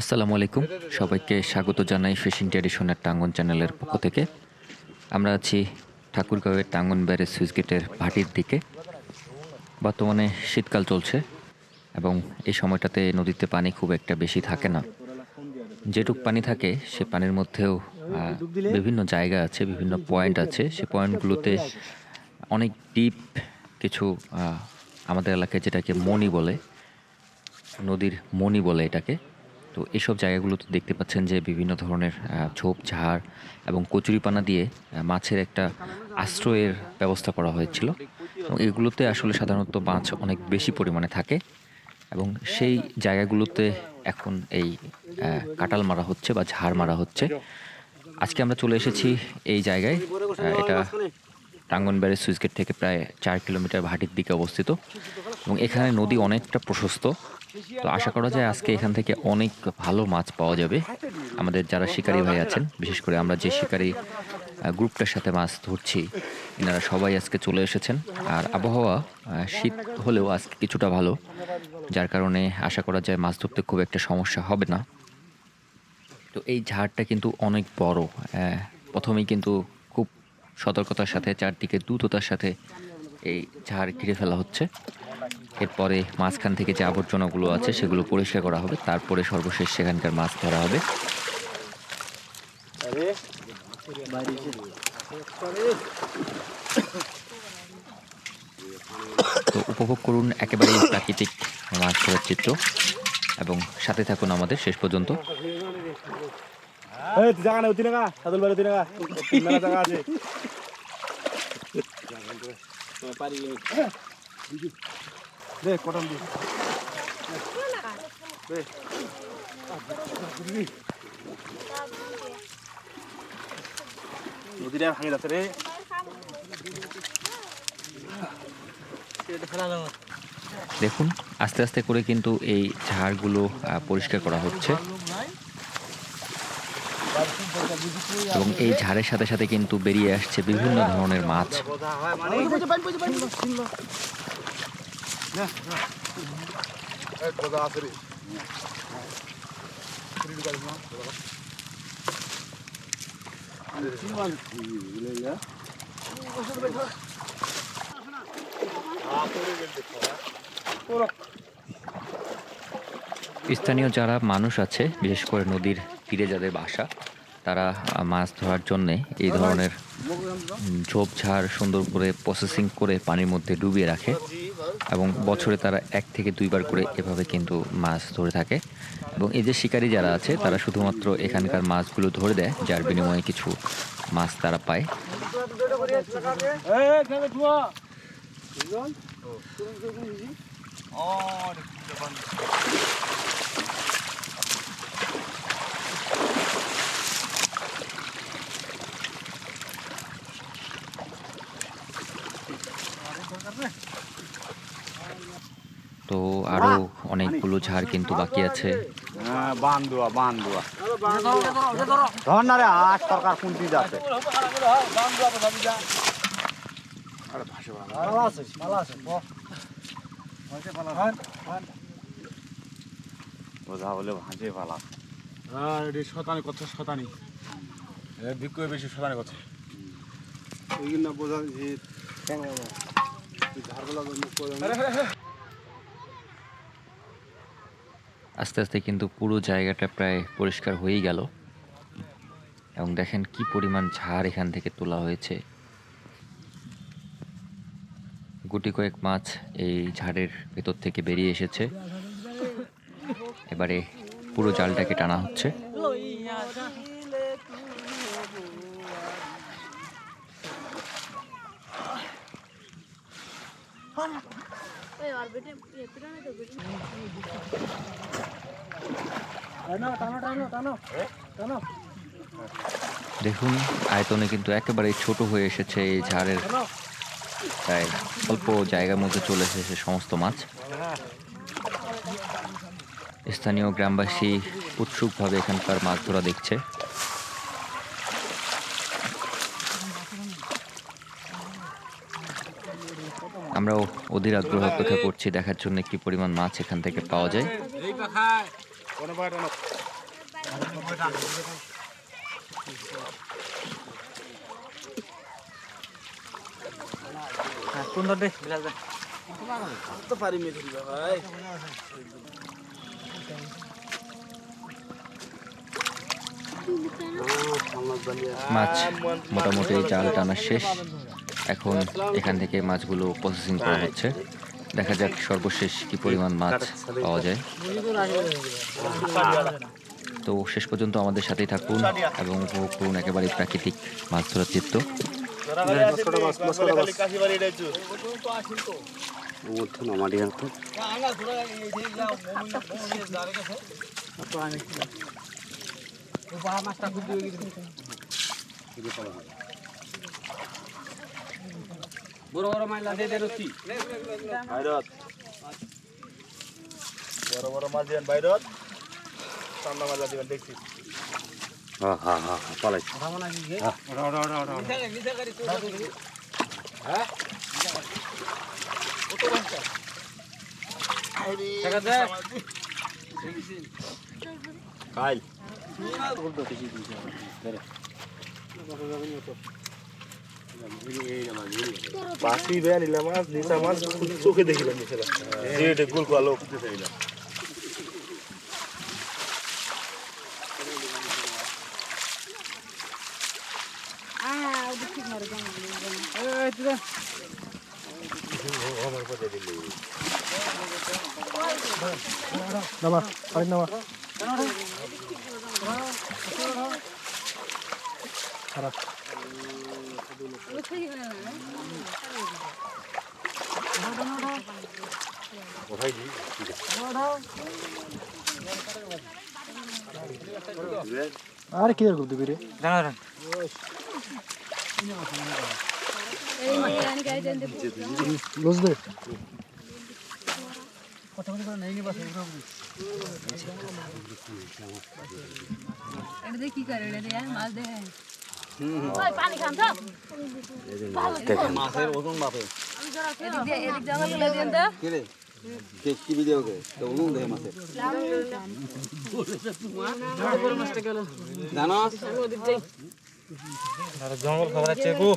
আসসালামু আলাইকুম। সবাইকে স্বাগত জানাই ফিশিং ট্র্যাডিশনের টাঙ্গন চ্যানেলের পক্ষ থেকে। আমরা আছি ঠাকুরগাঁওয়ের টাঙ্গন ব্যারেজ সুইচ গেটের ভাটির দিকে। বর্তমানে শীতকাল চলছে এবং এই সময়টাতে নদীতে পানি খুব একটা বেশি থাকে না। যেটুক পানি থাকে সে পানির মধ্যেও বিভিন্ন জায়গা আছে, বিভিন্ন পয়েন্ট আছে। সে পয়েন্টগুলোতে অনেক ডিপ কিছু আমাদের এলাকায় যেটাকে মণি বলে, নদীর মণি বলে এটাকে। তো এসব জায়গাগুলোতে দেখতে পাচ্ছেন যে বিভিন্ন ধরনের ঝোপ, ঝাড় এবং কচুরিপানা দিয়ে মাছের একটা আশ্রয়ের ব্যবস্থা করা হয়েছিল। এবং এগুলোতে আসলে সাধারণত মাছ অনেক বেশি পরিমাণে থাকে এবং সেই জায়গাগুলোতে এখন এই কাটাল মারা হচ্ছে বা ঝাড় মারা হচ্ছে। আজকে আমরা চলে এসেছি এই জায়গায় এটা টাঙ্গনবাড়ির সুইচগেট থেকে প্রায় চার কিলোমিটার ভাটির দিকে অবস্থিত এবং এখানে নদী অনেকটা প্রশস্ত। তো আশা করা যায় আজকে এখান থেকে অনেক ভালো মাছ পাওয়া যাবে। আমাদের যারা শিকারী ভাই আছেন, বিশেষ করে আমরা যে শিকারী গ্রুপটার সাথে মাছ ধরছি, এনারা সবাই আজকে চলে এসেছেন। আর আবহাওয়া শীত হলেও আজকে কিছুটা ভালো, যার কারণে আশা করা যায় মাছ ধরতে খুব একটা সমস্যা হবে না। তো এই ঝাড়টা কিন্তু অনেক বড় প্রথমেই কিন্তু সতর্কতার সাথে, চারদিকে দ্রুততার সাথে এই ঝাড় ঘিরে ফেলা হচ্ছে। এরপরে মাঝখান থেকে যে আবর্জনাগুলো আছে, সেগুলো পরিষ্কার করা হবে। তারপরে সর্বশেষ সেখানকার মাছ ধরা হবে। তো উপভোগ করুন একেবারেই প্রাকৃতিক মাছ ধরার চিত্র। এবং সাথে থাকুন আমাদের শেষ পর্যন্ত। তিন টাকা সাদুল টাকা মেলা জায়গা আছে। দে, কটন দি। নদীটা যাচ্ছে রে। দেখুন, আস্তে আস্তে করে কিন্তু এই ঝাড়গুলো পরিষ্কার করা হচ্ছে। এবং এই ঝাড়ের সাথে সাথে কিন্তু বেরিয়ে আসছে বিভিন্ন ধরনের মাছ। স্থানীয় যারা মানুষ আছে, বিশেষ করে নদীর তীরে যাদের বাসা, তারা মাছ ধরার জন্যে এই ধরনের ঝোপঝাড় সুন্দর করে প্রসেসিং করে পানির মধ্যে ডুবিয়ে রাখে এবং বছরে তারা এক থেকে দুইবার করে এভাবে কিন্তু মাছ ধরে থাকে। এবং এই যে শিকারী যারা আছে, তারা শুধুমাত্র এখানকার মাছগুলো ধরে দেয়, যার বিনিময়ে কিছু মাছ তারা পায় কেন তুয়া তো আরও অনেকগুলো ঝাড় কিন্তু বাকি আছে। হ্যাঁ বোঝা বলে ভাসে ভালো হ্যাঁ এটি শতানি করছে শতানি। বিক্রি বেশি শতানি করছে। বোঝা ঝাড়গুলো আস্তে আস্তে কিন্তু পুরো জায়গাটা প্রায় পরিষ্কার হয়েই গেল। এবং দেখেন কি পরিমাণ ঝাড় এখান থেকে তোলা হয়েছে। গুটি কয়েক মাছ এই ঝাড়ের ভেতর থেকে বেরিয়ে এসেছে। এবারে পুরো জালটাকে টানা হচ্ছে। ओए দেখুন আয়তনে কিন্তু একেবারেই ছোট হয়ে এসেছে এই ঝাড়ের প্রায় অল্প জায়গার মধ্যে চলে এসেছে সমস্ত মাছ। স্থানীয় গ্রামবাসী উৎসুকভাবে এখানকার মাছ ধরা দেখছে। আমরাও অধীর আগ্রহ অপেক্ষা করছি দেখার জন্য কি পরিমাণ মাছ এখান থেকে পাওয়া যায়। মাছ মোটামুটি জাল টানা শেষ। এখন এখান থেকে মাছগুলো প্রসেসিং করা হচ্ছে দেখা যাক সর্বশেষ কি পরিমাণ মাছ পাওয়া যায় তো শেষ পর্যন্ত আমাদের সাথেই থাকুন এবং উপভোগ করুন একেবারে প্রাকৃতিক মাছ ধরার চিত্র বড় বড় মাইলা দিয়ে দে রুচি। বাইরত বড় বড় মাছ দিবেন বাইরত ঠান্ডা মাছ দিবেন দেখছি। দে কাইল। বাসি বেয়া নিলাম মাছ নিচা মাছ চোখে দেখিলাম নিচেলা যে গোল গোল লোক। Ah, udah sih nggak ada jangan. Ini kan jadi এটা দিয়ে কি করে মাছ দেয় মাছের ওজন বাপে দেখছি ভিডিও কে তো ওজন দেখে মাছের জঙ্গল খবর ছেড়ে দেবো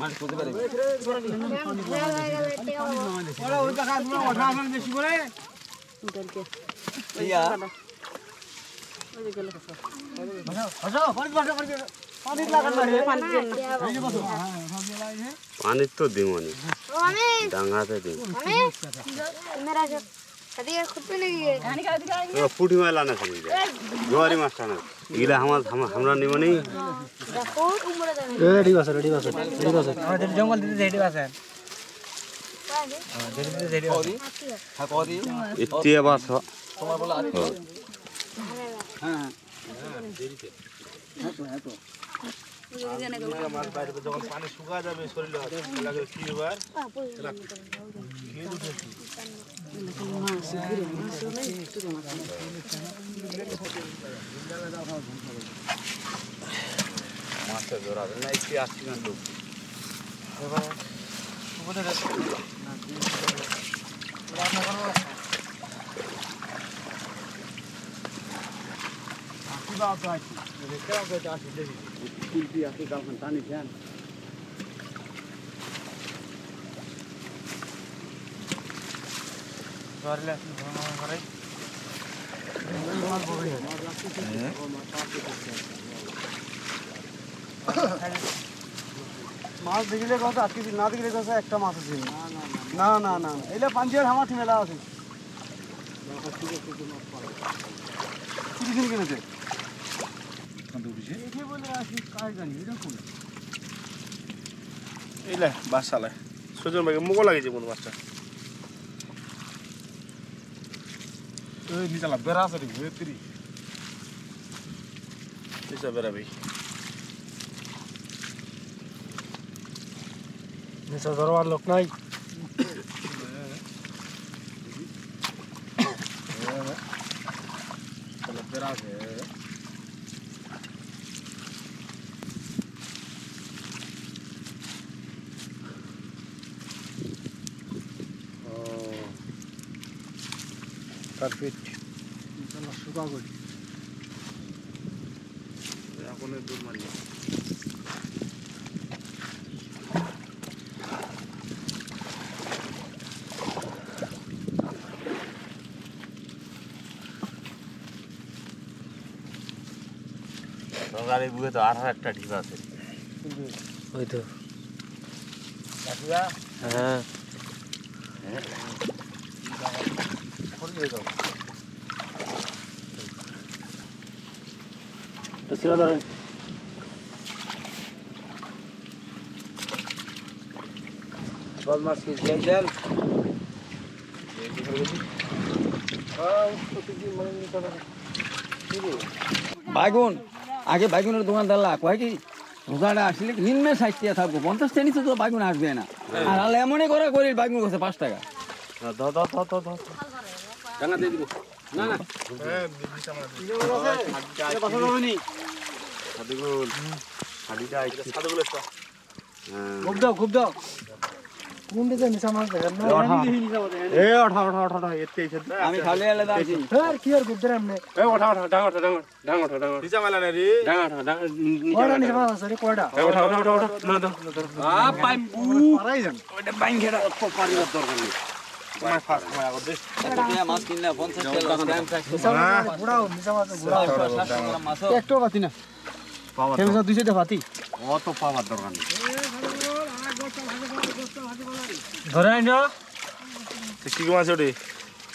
মাছ করতে পারে ইয়া পানির তো দিমনি। ডাঙ্গাতে দিম। পুঁটি মাছ আনা খালি জোয়ারি মাছ টানা এগুলা আমার আমরা নিমনি। দেখো উমরে দেবে হ্যাঁ কদি এটি আবার স- তোমার বলে আরে হ্যাঁ যখন শুকা যাবে শরীরে কি এবার মাছটা জোড়াবে না একটি আসছি না লোক কুলপি আছে কালখান টানি ফ্যান মাছ দেখিলে কথা আজকে না দেখিলে কথা একটা মাছ আছে। না না না এলে পাঞ্জিয়ার হামা ঠিমেলা আছে। কিনে কিনেছে। এইলে বাস চালায়। সুজন ভাইকে মুখ লাগিয়েছে কোন মাছটা ওই নিচালা বেড়া আছে ভেতরি নিচা বেড়া ভাই। নিচা ধরবার লোক নাই বেড়া আছে কার্পেট এখন দূর মানি সরকারি বুয়ে তো আট হাজারটা ঢিপ আছে। ওই তো। হ্যাঁ। ছিল ধরেন বদমাস কি দিয়েছেন বাইগুন, আগে বাইগুনের দোকান দিলা, কয় কি? দোকানে আসলে নিম্নে টাকা থাকব, পঞ্চাশ টাকা তো বাইগুন আসবে না। আর এমনই করে করি বাইগুন পাঁচ টাকা। দিয়ে দিব না ডাঙ ওঠা। ওঠা না? না দরকার নেই।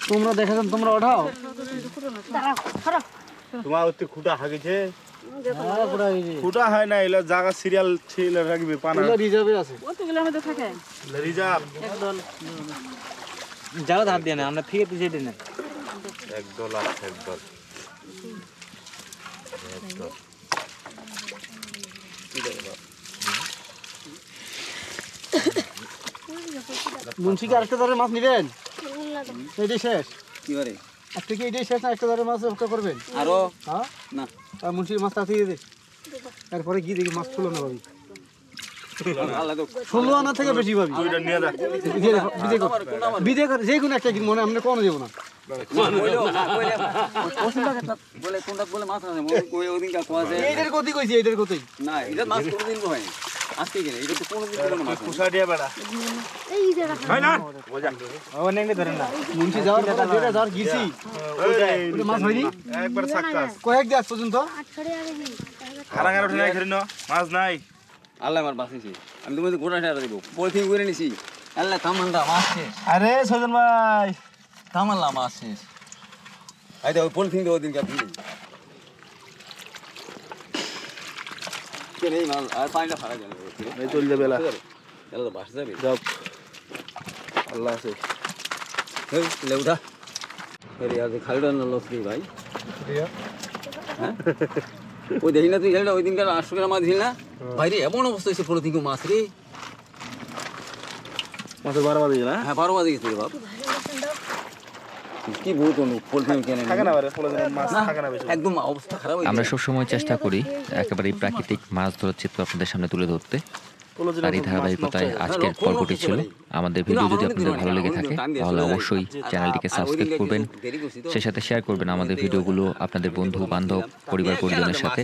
তোমরা দেখেছেন তোমরা ওঠাও তোমার ওতে খুঁটা হাগিছে হ্যাঁ খুঁটা হয় না এলা জায়গা সিরিয়াল ছিল রাখবে পানা রিজার্ভে আছে রিজার্ভ যারা ধার দিয়ে না আমরা ফিরে পিছিয়ে দিই না। এক দল আছে এক দল। মুন্সিকে আরেকটা ধরে মাছ নেবেন? এটাই শেষ। কি করে আজকে কি এটাই শেষ না একটা ধরে মাছ একটা করবেন? আরও? হ্যাঁ? না। আর মুন্সির মাছ তাড়িয়ে দে। তারপরে গিয়ে দেখি মাছ ষোলো না তো ষোলো আনা থেকে বেশি পাবি। বিদে কর যে। কোনো একটা মনে আমরা কোনো দেবো না বলে কোনটা বলে মাছ আছে কই ওদিন কা কোয়া যায় এইটার গতি কইছি এইটার গতি। না এটা মাছ কোনদিন হয় আজকে কিনে এটা কোনো মাছ কুসা দিয়ে বেড়া এই যে রাখা না। মুন্সি যাওয়ার কথা যেটা যাওয়ার গিয়েছি। ওইটাই। ওটা মাছ হয়নি? একবার সাক্কাস কয়েক দিয়ে আজ পর্যন্ত? মাছ নাই। আল্লাহ আমার বাঁচিয়েছে আমি তোমাদের গোটা টাকা দেবো। পলিথিন করে নিছি। আল্লাহ থামানটা মাছ শেষ। আরে সজন ভাই। থামাল্লা মাছ শেষ। এই দেখো পলিথিন দেবো দিন নেই। আর পানিটা ফারা যাবে চল যাবে তাহলে তো বাসা যাবে। যাও। আল্লাহ আছে হেই লে উঠা। আরে আর খালিটা নল শ্রী ভাই। হ্যাঁ? ওই দেখি না তুই খেলটা ওই দিনকার আটশো গ্রাম মাছ না? ভাই রে এমন অবস্থা হয়েছে পলিথিন মাছ রে। মাছের বারো বাজে না? হ্যাঁ বারো বাজে গেছে রে বাপ। কি বহুত পলিথিন কেনে থাকে না বারে ফলে মাছ থাকে না বেশি। একদম অবস্থা খারাপ আমরা সবসময় চেষ্টা করি একেবারেই প্রাকৃতিক মাছ ধরার চিত্র আপনাদের সামনে তুলে ধরতে। তারই ধারাবাহিকতায় আজকের পর্বটি ছিল। আমাদের ভিডিও যদি আপনাদের ভালো লেগে থাকে তাহলে অবশ্যই চ্যানেলটিকে সাবস্ক্রাইব করবেন। সেই সাথে শেয়ার করবেন আমাদের ভিডিওগুলো আপনাদের বন্ধু বান্ধব পরিবার পরিজনের সাথে।